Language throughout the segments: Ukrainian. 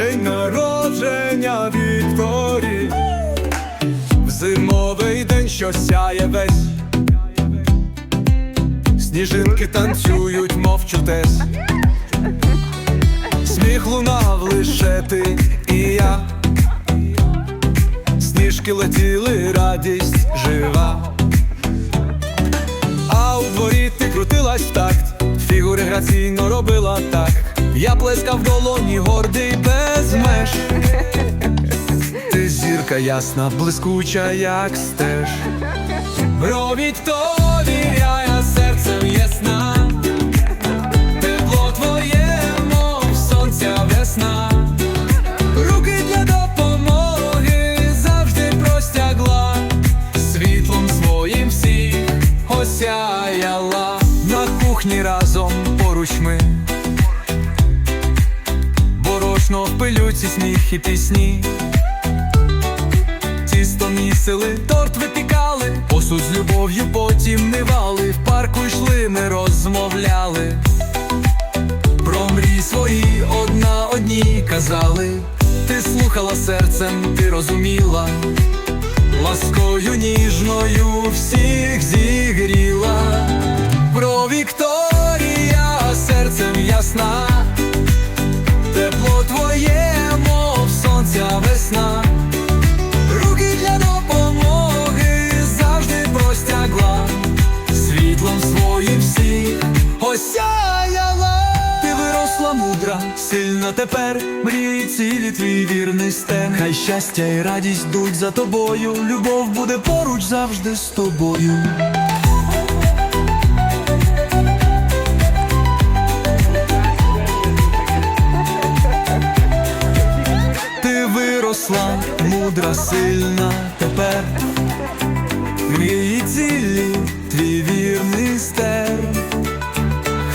день народження Вікторії, в зимовий день, що сяє весь. Сніжинки танцюють, мов чудес. Сміх лунав лише ти і я. Сніжки летіли, радість жива. А у дворі ти крутилась в такт, фігури граційно робила так. Я плескав долоні, гордий меж. Ти зірка ясна, блискуча, як стеж. Робіть то віряє серцем ясна. Тепло твоє, мов сонця весна. Руки для допомоги завжди простягла, світлом своїм всіх осяяла. На кухні разом поруч ми. Борошно в пилюці сміх і пісні. Тісто місили, торт випікали, посуд з любов'ю потім мивали, в парку йшли, ми розмовляли. Про мрії свої одна одній казали, ти слухала серцем, ти розуміла, ласкою ніжною всіх зігріла. Осяяла. Ти виросла мудра, сильна тепер, мрії цілі твій вірний стен. Хай щастя і радість йдуть за тобою, любов буде поруч завжди з тобою. Ти виросла, мудра, сильна тепер. Мрії цілі, твій вірний.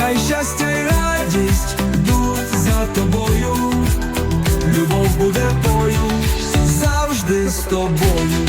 Хай щастя і радість йдуть за тобою. Любов буде бою завжди з тобою.